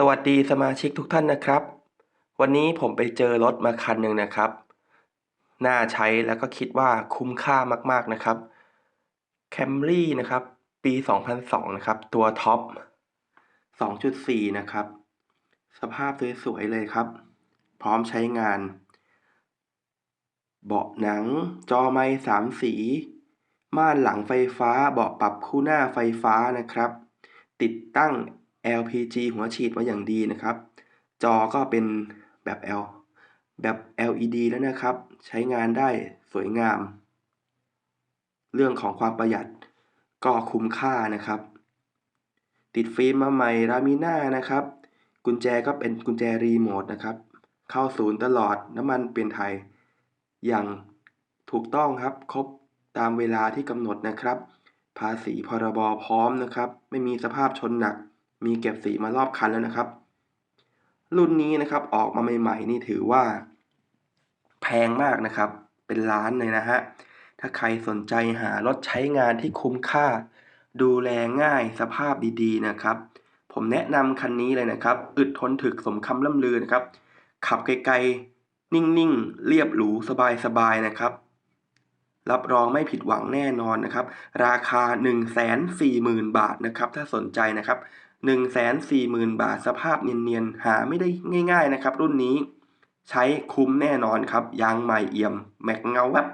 สวัสดีสมาชิกทุกท่านนะครับ วันนี้ผมไปเจอรถมาคันหนึ่งนะครับ น่าใช้แล้วก็คิดว่าคุ้มค่ามากๆนะครับ Camry นะครับ ปี 2002 นะครับ ตัวท็อป 2.4 นะครับ สภาพสวยๆเลยครับ พร้อมใช้งาน เบาะหนัง จอไม้สามสี ม่านหลังไฟฟ้า เบาะปรับคู่หน้าไฟฟ้านะครับ ติดตั้ง LPG หัวฉีดมาอย่างดีนะครับ จอก็เป็นแบบ L แบบ LED แล้วนะครับ ใช้งานได้สวยงาม เรื่องของความประหยัดก็คุ้มค่านะครับ ติดฟิล์มมาใหม่รามิน่านะครับ กุญแจก็เป็นกุญแจรีโมทนะครับ เข้าศูนย์ตลอดน้ำมันเปลี่ยนไทย อย่างถูกต้องครับ ครบตามเวลาที่กำหนดนะครับ ภาษีพรบพร้อมนะครับ ไม่มีสภาพชนหนัก มีเก็บสีมารอบคันแล้วนะครับ รุ่นนี้นะครับออกมาใหม่ๆนี่ถือว่า แพงมากนะครับ เป็นล้านเลยนะฮะ ถ้าใครสนใจหารถใช้งานที่คุ้มค่า ดูแลง่ายสภาพดีๆนะครับ ผมแนะนำคันนี้เลยนะครับ อึดทนถึกสมคำล่ำลือนะครับ ขับไกลๆ นิ่งๆ เรียบหรูสบายๆนะครับรับรองไม่ผิดหวังแน่นอนนะครับ ราคา 140,000 บาทนะครับ ถ้าสนใจนะครับ 140,000 บาทสภาพเนียนๆ หาไม่ได้ง่ายๆนะครับรุ่นนี้ ใช้คุ้มแน่นอนครับ ยางใหม่เอี่ยม แม็กเงาแวบ